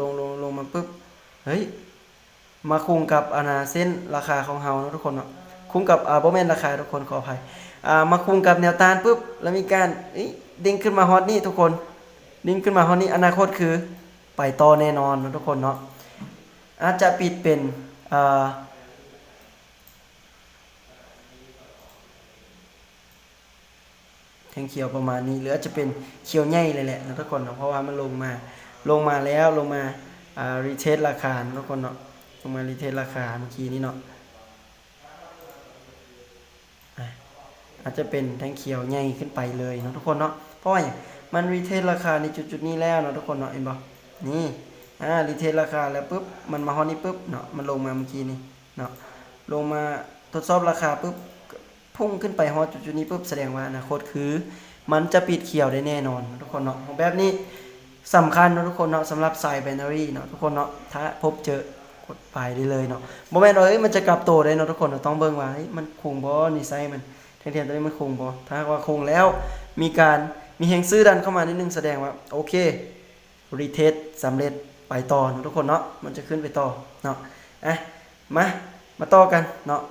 ลงลงลงมาปุ๊บเฮ้ยมาคุ้งกับอานาเส้นราคาของเฮานะทุกคนเนาะคุ้งกับอ่าบ่แมนราคาทุกคนขออภัยอ่ามาคุ้งกับแนวต้านปุ๊บแล้วมีการเอ้ยดิ่งขึ้นมาฮอตนี่ทุกคนดิ่งขึ้นมาฮอตนี่อนาคตคือไปต่อแน่นอนนะทุกคนเนาะอาจจะปิดเป็นอ่าแทงเขียวประมาณนี้หรืออาจจะเป็นเขียวใหญ่เลยแหละนะทุกคนเนาะเพราะว่ามันลงมา ลงมาแล้วลงมาารีเทสราคานะทุกคนเนาะลงมารีเทสราคาเมื่อกี้นี้เนาะอาจจะเป็นแทงเขียวใหญ่ขึ้นไปเลยเนาะทุกคนเนาะเพราะว่ามันรีเทสราคาในจุดๆนี้แล้วเนาะทุกคนเนาะเห็นบ่นี่อ่ารีเทสราคาแล้วปุ๊บมันมาฮอตนี่ปุ๊บเนาะมันลงมาเมื่อกี้นี้เนาะลงมาทดสอบราคาปุ๊บพุ่งขึ้นไปฮอตจุดๆนี้ปุ๊บแสดงว่าอนาคตคือ มันจะปิดเขียวได้แน่นอนทุกคนเนาะของแบบนี้ สำคัญเนาะทุกคนเนาะสำหรับสายแบนนารีเนาะทุกคนเนาะถ้าพบเจอกดไปได้เลยเนาะโมเมนต์เอ้ยมันจะกลับตัวได้เนาะทุกคนเนาต้องเบิ่งว่าเฮ้ยมันคงบ่นี่ไซมันเทียนๆตัวนี้มันคงบ่ถ้าว่าคงแล้วมีการมีแหงซื้อดันเข้ามานิดนึงแสดงว่าโอเครีเทสสำเร็จไปต่อนะทุกคนเนาะมันจะขึ้นไปต่อเนาะอะมามาต่อกันเนาะ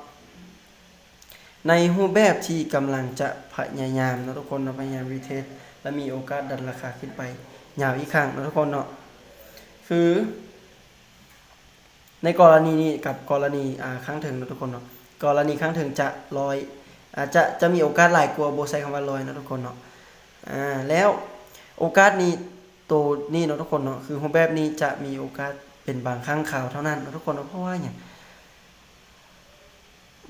ในรูปแบบที่กำลังจะพยายามนะทุกคนเนาะพยายามรีเทสและมีโอกาสดันราคาขึ้นไป ยาวอีกครั้งนะทุกคนเนาะคือ ในกรณีนี้กับกรณีอ่าครั้งถึงนะทุกคนเนาะกรณีครั้งถึงจะลอยอาจจะจะมีโอกาสหลายกว่าโบใช้คำว่าลอยนะทุกคนเนาะอ่าแล้วโอกาสนี้ตัวนี้เนาะทุกคนเนาะคือรูปแบบนี้จะมีโอกาสเป็นบางครั้งข่าวเท่านั้นนะทุกคนเนาะเพราะว่าอย่าง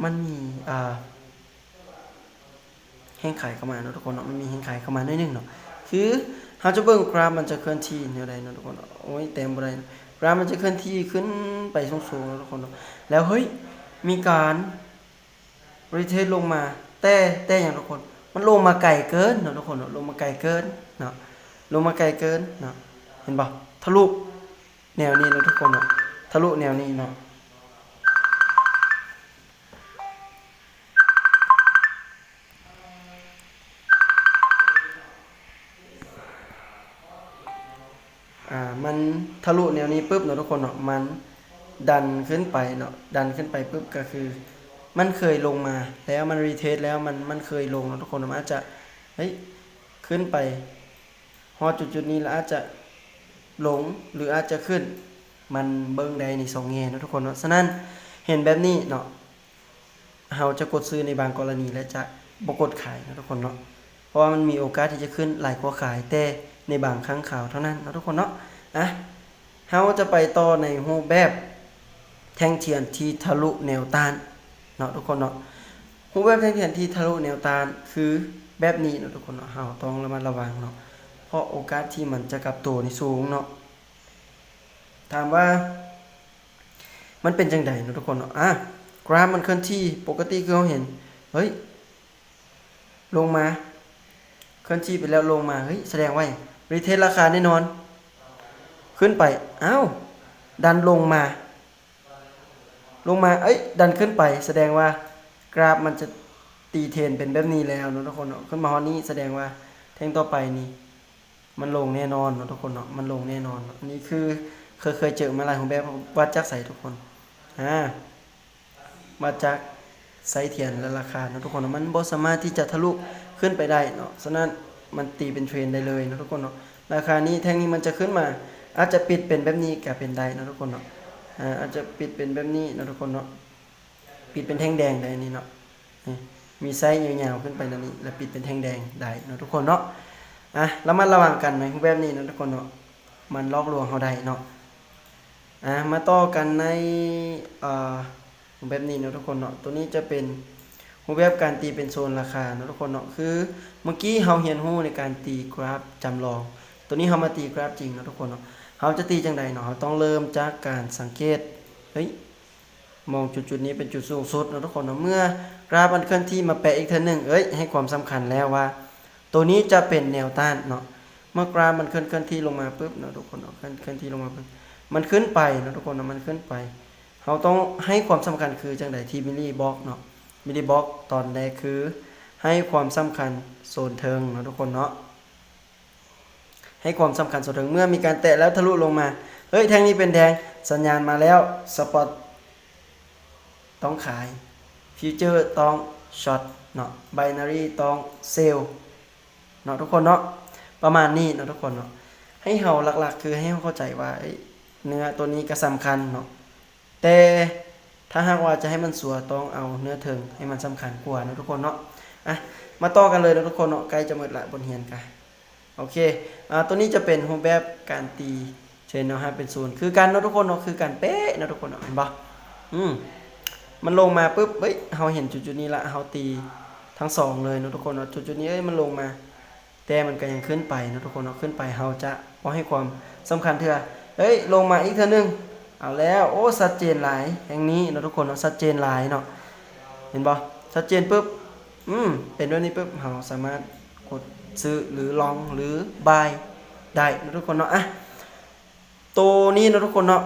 มันมีอ่าแห้งขายเข้ามาเนาะทุกคนเนาะมันมีแห้งขายเข้ามาหน่อยหนึงเนาะคือ เราจะเบิ่งกราฟมันจะเคลื่อนที่แนวใดเนาะทุกคนโอ้ยเต็มบ่ได้เนาะกราฟมันจะเคลื่อนที่ขึ้นไปสูงๆนะทุกคนเนาะแล้วเฮ้ยมีการรีเทสลงมา แต่แต่อย่างทุกคน มันลงมาไกลเกินเนาะทุกคนเนาะลงมาไกลเกินเนาะลงมาไกลเกินเนาะเห็นบ่ทะลุแนวนี้เนาะทุกคนเนาะทะลุแนวนี้เนาะ ทะลุแนวนี้ปุ๊บเนาะทุกคนเนาะมันดันขึ้นไปเนาะดันขึ้นไปปุ๊บก็คือ มันเคยลงมาแล้วมันรีเทสแล้วมันมันเคยลงเนาะทุกคนเนาะมันอาจจะเฮ้ยขึ้นไปฮอจุดจุดนี้แล้วอาจจะลงหรืออาจจะขึ้น มันเบิ้งใดในสองแง่เนาะทุกคนเนาะฉะนั้นเห็นแบบนี้เนาะเราจะกดซื้อในบางกรณีและจะบกดขายเนาะทุกคนเนาะเพราะว่ามันมีโอกาสที่จะขึ้นหลายกว่าขายแต่ในบางครั้งข่าวเท่านั้นเนาะทุกคนเนาะอะ เฮาจะไปต่อในรูปแบบแทงเทียนที่ทะลุแนวต้านเนาะทุกคนเนาะรูปแบบแทงเทียนที่ทะลุแนวต้านคือแบบนี้เนาะทุกคนเนาะเฮาต้องระมัดระวังเนาะเพราะโอกาสที่มันจะกลับตัวนี่สูงเนาะถามว่า มันเป็นจังไดเนาะทุกคนเนาะอะกราฟมันเคลื่อนที่ปกติคือเราเห็นเฮ้ยลงมา เคลื่อนที่ไปแล้วลงมาเฮ้ยแสดงว่ารีเทสราคาแน่นอน ขึ้นไปอ้าวดันลงมา ลงมา เอ้ย ดันขึ้นไป แสดงว่ากราฟมันจะตีเทรนเป็นแบบนี้แล้วนะทุกคนเนาะขึ้นมาฮอตนี้แสดงว่าแท่งต่อไปนี่ มันลงแน่นอนนะทุกคนเนาะมันลงแน่นอน อันนี้คือเคยเคยเจอมาลายของแบบวัดจักใส่ทุกคนอ่าวัดจักไซส์เทียนและราคาเนาะทุกคนเนาะมันบ่สามารถที่จะทะลุขึ้นไปได้เนาะฉะนั้นมันตีเป็นเทรนได้เลยนะทุกคนเนาะราคานี้แท่งนี้มันจะขึ้นมา อาจจะปิดเป็นแบบนี้ก็เป็นได้นะทุกคนเนาะอ่าอาจจะปิดเป็นแบบนี้นะทุกคนเนาะปิดเป็นแท่งแดงได้นี่เนาะนี่มีไซส์ยาวๆขึ้นไปนั่นนี่แล้วปิดเป็นแท่งแดงได้นะทุกคนเนาะอะแล้วมันระวังกันในแบบนี้นะทุกคนเนาะมันลอกลวงเขาได้เนาะอะมาต่อกันในอ่าแบบนี้นะทุกคนเนาะตัวนี้จะเป็นรูปแบบการตีเป็นโซนราคาเนาะทุกคนเนาะคือเมื่อกี้เฮาเรียนรู้ในการตีกราฟจำลอง ตัวนี้เฮามาตีกราฟจริงเนาะทุกคนเนาะ เฮาจะตีจังใดเนาะเฮาต้องเริ่มจากการสังเกตเฮ้ยมองจุดๆนี้เป็นจุดสูงสุดนะทุกคนเนาะเมื่อกราฟมันเคลื่อนที่มาแปะอีกเทีนึงเอ้ยให้ความสำคัญแล้วว่า ตัวนี้จะเป็นแนวต้านเนาะเมื่อกราฟมันเคลื่อนเคลื่อนที่ลงมาปุ๊บเนาะทุกคนเนาะเคลื่อนเคลื่อนที่ลงมาปุ๊บมันขึ้นไปนะทุกคนเนาะมันขึ้นไปเฮาต้องให้ความสำคัญคือจังใดที่มิลลี่บอกเนาะมินิบล็อกตอนแรกคือ ให้ความสำคัญโซนเทิงเนาะทุกคนเนาะ ให้ความสำคัญโซนเทิงเมื่อมีการแตะแล้วทะลุลงมา เฮ้ยแทงนี้เป็นแดงสัญญาณมาแล้วสปอตต้องขายฟิวเจอร์ต้องช็อตเนาะไบนารีต้องเซลเนาะทุกคนเนาะประมาณนี้เนาะทุกคนเนาะให้เฮาหลักๆ คือให้เฮาเข้าใจว่าเนื้อตัวนี้ก็สำคัญเนาะแต่ถ้าหากว่าจะให้มันสัวต้องเอาเนื้อเทิงให้มันสำคัญกว่าเนาะทุกคนเนาะอะมาต่อกันเลยนะทุกคนเนาะใกล้จะหมดละบนเฮียนกัน โอเคอตัวนี้จะเป็นรูปแบบการตีเชนเนาะฮะเป็นศูนย์คือการเนาะทุกคนเนาะคือการเป๊ะเนาะทุกคนเนาะเห็นปะอืมมันลงมาปุ๊บเฮ้ยเราเห็นจุดๆนี้ละเราตีทั้งสองเลยเนาะทุกคนเนาะจุดๆนี้เอ้ยมันลงมา แต่มันก็ยังขึ้นไปเนาะทุกคนเนาะขึ้นไปเราจะบ่ให้ความสำคัญเถอะเฮ้ยลงมาอีกเท่านึงเอาแล้วโอ้ชัดเจนหลายอย่งนี้เนาะทุกคนเนาะชัดเจนหลายเนาะเห็นบ่ชัดเจนปุ๊บอืมเป็นแบบนี้ปุ๊บเราสามารถ กดซื้อหรือลองหรือบายได้นะทุกคนเนาะอะตัวนี้นะทุกคนเนาะ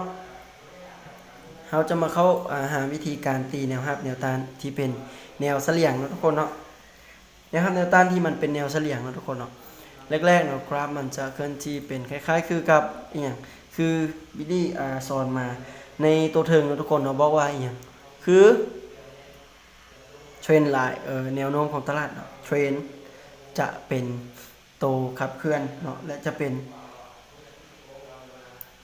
เราจะมาเข้าอาหาวิธีการตีแนวรับแนวต้านที่เป็นแนวเสลี่ยงนะทุกคนเนาะแนวรับแนวต้านที่มันเป็นแนวเสลี่ยงนะทุกคนเนาะแรกๆเนาะกราฟมันจะเคลื่อนที่เป็นคล้าย ๆ คือกับอีหยังคือบิลลี่อาสอนมาในตัวเทิงเนาะทุกคนเนาะบอกว่าอีหยังคือเทรนไลน์เออแนวโน้มของตลาดเนาะเทรน จะเป็นโตวขับเคลื่อนเนาะและจะเป็น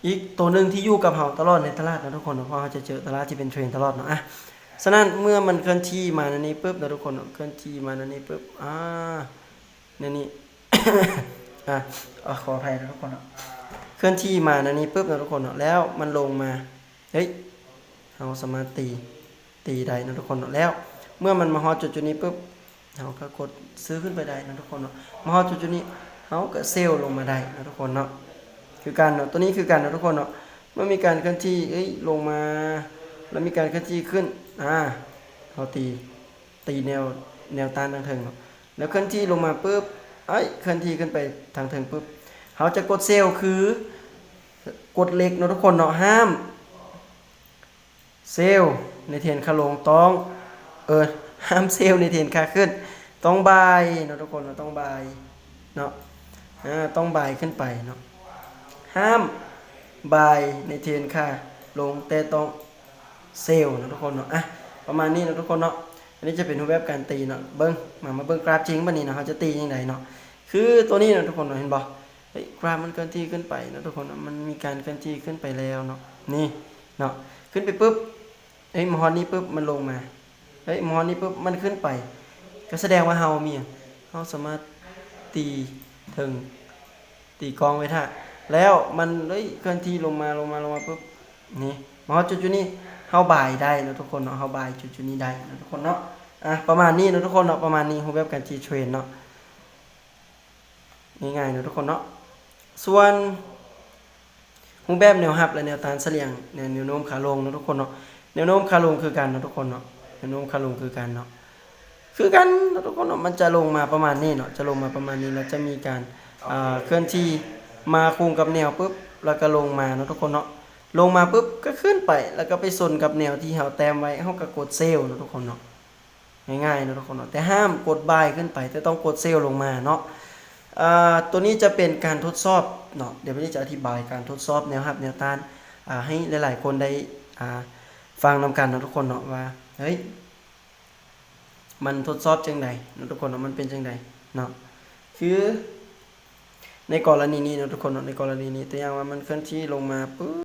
อีกตัวหนึ่งที่อยู่กับเราตลอดในตลาดนะทุกคนเพราะเราจะเจอตลาดที่เป็นเทรนตลอดเนาะอะฉะนั้นเมื่อมันเคลื่อนที่มาในนี้ปุ๊บนะทุกคนเคลื่อนที่มาในนี้ปุ๊บอ่าในนี้อะอะขออภัยนะทุกคนเนาะเคลื่อนที่มาในนี้ปุ๊บนะทุกคนเนาะแล้วมันลงมาเฮ้ยเราสามารถตีตีได้นะทุกคนเนาะแล้ว เมื่อมันมาฮอจุดจุดนี้ปุ๊บ เราก็กดซื้อขึ้นไปได้นะทุกคนเนาะมาฮอดจุดจุดนี้เราก็เซลลงมาได้นะทุกคนเนาะคือการเนาะตัวนี้คือการเนาะทุกคนเนาะเมื่อมีการเคลื่อนที่เอ้ยลงมา แล้วมีการเคลื่อนที่ขึ้นอ่าเราตีตีแนวแนวต้านทางเทิงเนาะแล้วเคลื่อนที่ลงมาปุ๊บเอ้ยเคลื่อนที่ขึ้นไปทางเทิงปุ๊บเขาจะกดเซลล์คือกดเหล็กเนาะทุกคนเนาะห้าม เซลล์ในเทียนขาลงต้องเออ ห้ามเซลล์ในเทียนขาขึ้น ต้องบายเนาะทุกคนเนาะต้องบายเนาะต้องบายขึ้นไปเนาะห้ามบายในเทนค่ะลงแต่ต้องเซลล์นะทุกคนเนาะอะประมาณนี้นะทุกคนเนาะอันนี้จะเป็นรูปแบบการตีเนาะเบิ้งมามาเบิ้งกราฟจริงบัดนี้นะเขาจะตียังไงเนาะคือตัวนี้นะทุกคนเนาะเห็นบ่เฮ้ยกราฟมันเคลื่อนที่ขึ้นไปนะทุกคนมันมีการเคลื่อนที่ขึ้นไปแล้วเนาะนี่เนาะขึ้นไปปุ๊บเฮ้ยมอนี้ปุ๊บมันลงมา เฮ้ยมอนี้ปุ๊บมันขึ้นไป ก็แสดงว่าเฮามีเฮาสามารถตีถึงตีกองไว้ท่าแล้วมันเอ้ยเคลื่อนที่ลงมาลงมาลงมาปุ๊บนี่มอดจุดจุดนี้เฮาบ่ายได้นะทุกคนเนาะเฮาบ่ายจุดจุดนี้ได้นะทุกคนเนาะอะประมาณนี้นะทุกคนเนาะประมาณนี้รูปแบบการทีเทรนเนาะง่ายๆนะทุกคนเนาะส่วนรูปแบบแนวรับและแนวตานเสลี่ยงแนวแนวโน้มขาลงนะทุกคนเนาะแนวโน้มขาลงคือกันนะทุกคนเนาะ แนวโน้มขาลงคือกันเนาะคือกันนะทุกคนเนาะมันจะลงมาประมาณนี้เนาะจะลงมาประมาณนี้แล้วจะมีการอ่าเคลื่อนที่มาคุมกับแนวปุ๊บแล้วก็ลงมาเนาะทุกคนเนาะลงมาปุ๊บก็ขึ้นไปแล้วก็ไปสนกับแนวที่เราแต้มไว้เฮาก็กดเซลล์เนาะทุกคนเนาะง่ายๆเนาะทุกคนเนาะแต่ห้ามกดบายขึ้นไป แต่ต้องกดเซลล์ลงมาเนาะอ่าตัวนี้จะเป็นการทดสอบเนาะเดี๋ยววันนี้จะอธิบายการทดสอบแนวรับแนวต้านอ่าให้หลายๆคนได้อ่าฟังนำกันเนาะทุกคนเนาะว่า เฮ้ยมันทดสอบจังใดนะทุกคนเนาะมันเป็นจังใดเนาะคือในกรณีนี้นะทุกคนเนาะในกรณีนี้ตัวอย่างว่ามันเคลื่อนที่ลงมาปุ๊บ